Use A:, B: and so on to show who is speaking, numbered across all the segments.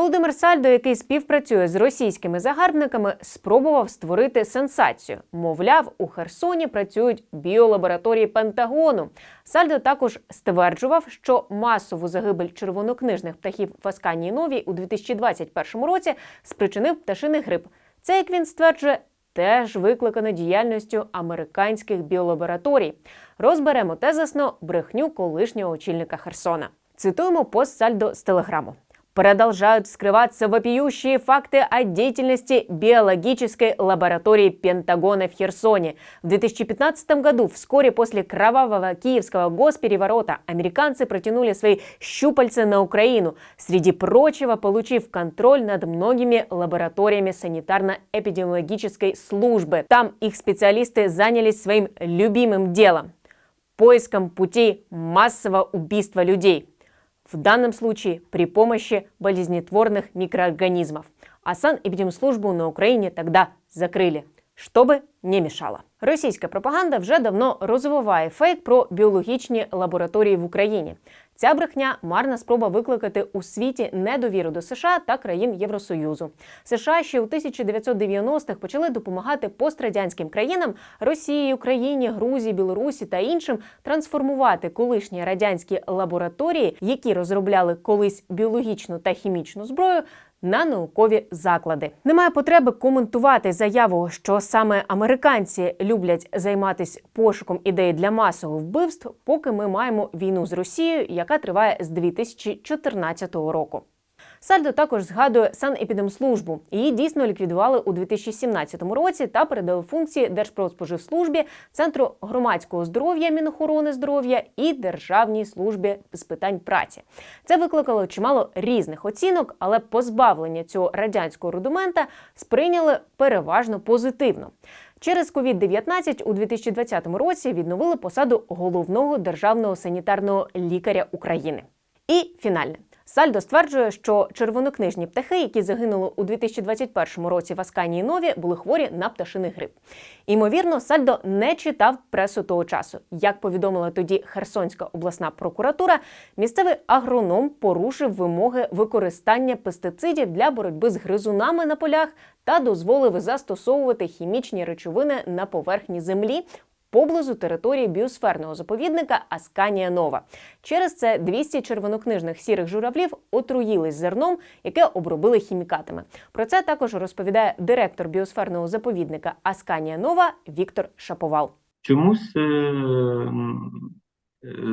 A: Володимир Сальдо, який співпрацює з російськими загарбниками, спробував створити сенсацію. Мовляв, у Херсоні працюють біолабораторії Пентагону. Сальдо також стверджував, що масову загибель червонокнижних птахів в Асканії Новій у 2021 році спричинив пташиний грип. Це, як він стверджує, теж викликано діяльністю американських біолабораторій. Розберемо тезасно брехню колишнього очільника Херсона. Цитуємо пост Сальдо з телеграму. Продолжают скрываться вопиющие факты о деятельности биологической лаборатории Пентагона в Херсоне. В 2015 году, вскоре после кровавого киевского госпереворота, американцы протянули свои щупальца на Украину, среди прочего получив контроль над многими лабораториями санитарно-эпидемиологической службы. Там их специалисты занялись своим любимым делом – поиском путей массового убийства людей В данном случае при помощи болезнетворных микроорганизмов. А санэпидемслужбу на Украине тогда закрыли, чтобы не мешало. Російська пропаганда вже давно розвиває фейк про біологічні лабораторії в Україні. Ця брехня марна спроба викликати у світі недовіру до США та країн Євросоюзу. США ще у 1990-х почали допомагати пострадянським країнам Росії, Україні, Грузії, Білорусі та іншим трансформувати колишні радянські лабораторії, які розробляли колись біологічну та хімічну зброю. На наукові заклади немає потреби коментувати заяву, що саме американці люблять займатися пошуком ідей для масових вбивств, поки ми маємо війну з Росією, яка триває з 2014 року. Сальдо також згадує санепідемслужбу. Її дійсно ліквідували у 2017 році та передали функції Держпродспоживслужбі, Центру громадського здоров'я Мінохорони здоров'я і Державній службі з питань праці. Це викликало чимало різних оцінок, але позбавлення цього радянського рудимента сприйняли переважно позитивно. Через COVID-19 у 2020 році відновили посаду головного державного санітарного лікаря України. І фінальне. Сальдо стверджує, що червонокнижні птахи, які загинули у 2021 році в Асканії Нові, були хворі на пташиний грип. Імовірно, Сальдо не читав пресу того часу. Як повідомила тоді Херсонська обласна прокуратура, місцевий агроном порушив вимоги використання пестицидів для боротьби з гризунами на полях та дозволив застосовувати хімічні речовини на поверхні землі поблизу території біосферного заповідника Асканія Нова. Через це 200 червонокнижних сірих журавлів отруїлись зерном, яке обробили хімікатами. Про це також розповідає директор біосферного заповідника Асканія Нова Віктор Шаповал.
B: Чомусь е, е,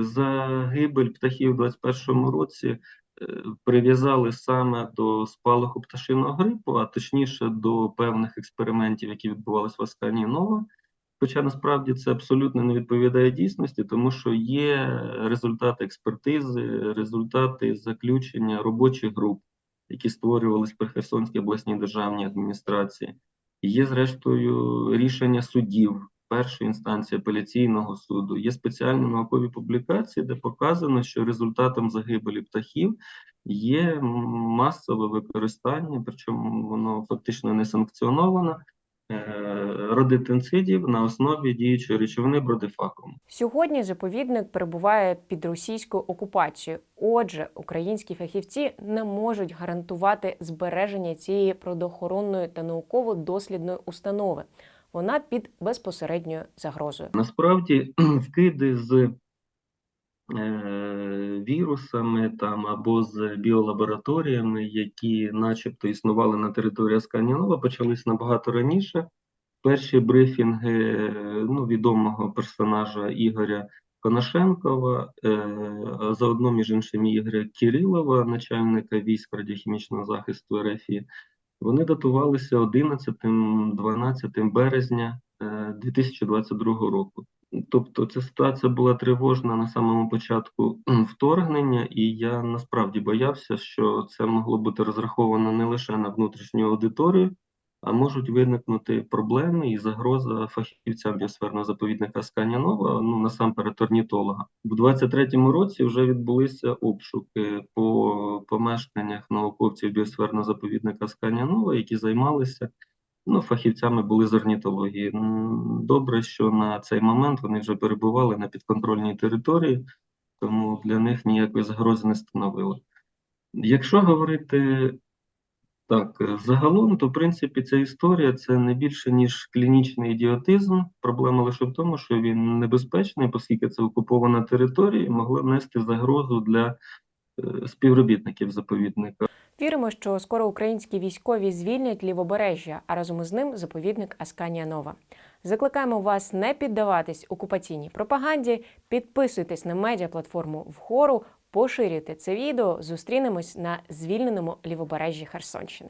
B: загибель птахів у 2021 році е, прив'язали саме до спалаху пташиного грипу, а точніше до певних експериментів, які відбувалися в Асканії Нова. Хоча насправді це абсолютно не відповідає дійсності, тому що є результати експертизи, результати заключення робочих груп, які створювалися при Херсонській обласній державній адміністрації. Є, зрештою, рішення судів першої інстанції апеляційного суду. Є спеціальні наукові публікації, де показано, що результатом загибелі птахів є масове використання, причому воно фактично не санкціоновано. Е, Родитинцидів на основі діючої речовини бродифакум.
A: Сьогодні заповідник перебуває під російською окупацією. Отже, українські фахівці не можуть гарантувати збереження цієї природоохоронної та науково-дослідної установи. Вона під безпосередньою загрозою.
B: Насправді вкиди з вірусами там або з біолабораторіями, які начебто існували на території Асканінова, почались набагато раніше. Перші брифінги е, ну, відомого персонажа Ігоря Конашенкова, е, заодно, між іншим, Ігоря Кирилова, начальника військ радіохімічного захисту РФ, вони датувалися 11-12 березня е, 2022 року. Тобто ця ситуація була тривожна на самому початку вторгнення, і я насправді боявся, що це могло бути розраховано не лише на внутрішню аудиторію, а можуть виникнути проблеми і загроза фахівцям біосферного заповідника Асканія Нова, ну насамперед орнітолога. В 23-му році вже відбулися обшуки по помешканнях науковців біосферного заповідника Асканія Нова, які займалися ну, фахівцями були з орнітології. Добре, що на цей момент вони вже перебували на підконтрольній території, тому для них ніякої загрози не становило. Якщо говорити Так, е, загалом, то в принципі ця історія це не більше ніж клінічний ідіотизм. Проблема лише в тому, що він небезпечний, оскільки це окупована територія, і могла нести загрозу для е, співробітників заповідника.
A: Віримо, що скоро українські військові звільнять лівобережжя, а разом із ним заповідник Асканія Нова. Закликаємо вас не піддаватись окупаційній пропаганді, підписуйтесь на медіаплатформу вгору, поширюйте це відео. Зустрінемось на звільненому лівобережжі Херсонщини.